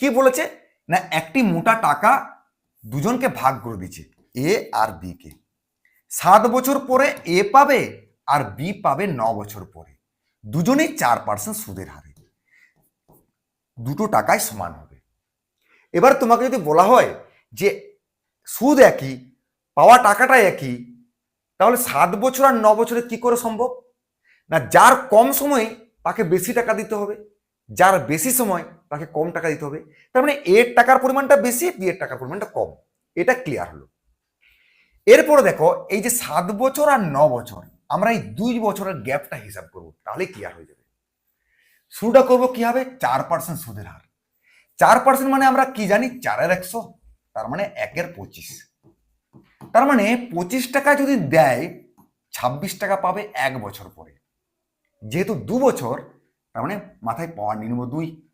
কি বলেছে? না, একটি মোটা টাকা দুজনকে ভাগ করে দিচ্ছে এ আর বি কে। সাত বছর পরে এ পাবে আর বি পাবে ন বছর পরে। দুজনেই চার পার্সেন্ট সুদের হারে। দুটো টাকায় সমান হবে। এবার তোমাকে যদি বলা হয় যে সুদ একই, পাওয়া টাকাটা একই, তাহলে সাত বছর আর ন বছরে কি করে সম্ভব? না, যার কম সময়ে তাকে বেশি টাকা দিতে হবে, যার বেশি সময় তাকে কম টাকা দিতে হবে। তার মানে এর টাকার পরিমাণটা বেশি বি এর টাকার পরিমাণটা কম। এটা ক্লিয়ার হলো। এরপরে দেখো, এই যে সাত বছর আর ন বছর, আমরা এই দুই বছরের গ্যাপটা হিসাব করব, তাহলে ক্লিয়ার হয়ে যাবে। শুরুটা করব কি হবে? চার পার্সেন্ট সুদের হার। চার পার্সেন্ট মানে আমরা কি জানি? চারের একশো, তার মানে একের পঁচিশ। তার মানে পঁচিশ টাকা যদি দেয়, ছাব্বিশ টাকা পাবে এক বছর পরে। যেহেতু দু বছর, তার মানে মাথায় পাওয়ার নেব দুই।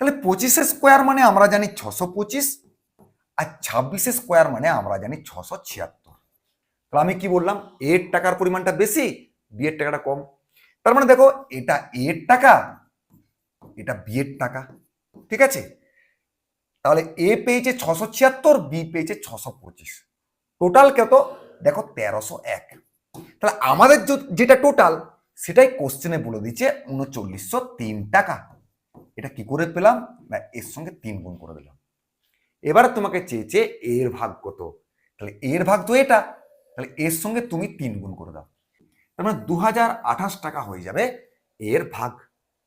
তাহলে পঁচিশে স্কোয়ার মানে আমরা জানি ছশো পঁচিশ, আর ছাব্বিশে স্কোয়ার মানে আমরা জানি ছশো ছিয়াত্তর। তাহলে আমি কি বললাম? এর টাকার পরিমাণটা বেশি বি এর টাকাটা কম। তার মানে দেখো, এটা এর টাকা, এটা বি এর টাকা, ঠিক আছে? তাহলে এ পেয়েছে ছশো ছিয়াত্তর বি পেয়েছে ছশো পঁচিশ। টোটাল কত? দেখো, তেরোশো এক। তাহলে আমাদের যেটা টোটাল সেটাই কোশ্চেনে বলে দিচ্ছে উনচল্লিশশো তিন টাকা। এটা কি করে পেলাম? না, এর সঙ্গে তিন গুণ করে দিলাম। এবার তোমাকে চেয়েছে এর ভাগ কত? তাহলে এর ভাগ তো এটা। তাহলে এর সঙ্গে তুমি তিন গুণ করে দাও। তার মানে দু হাজার আঠাশ টাকা হয়ে যাবে এর ভাগ।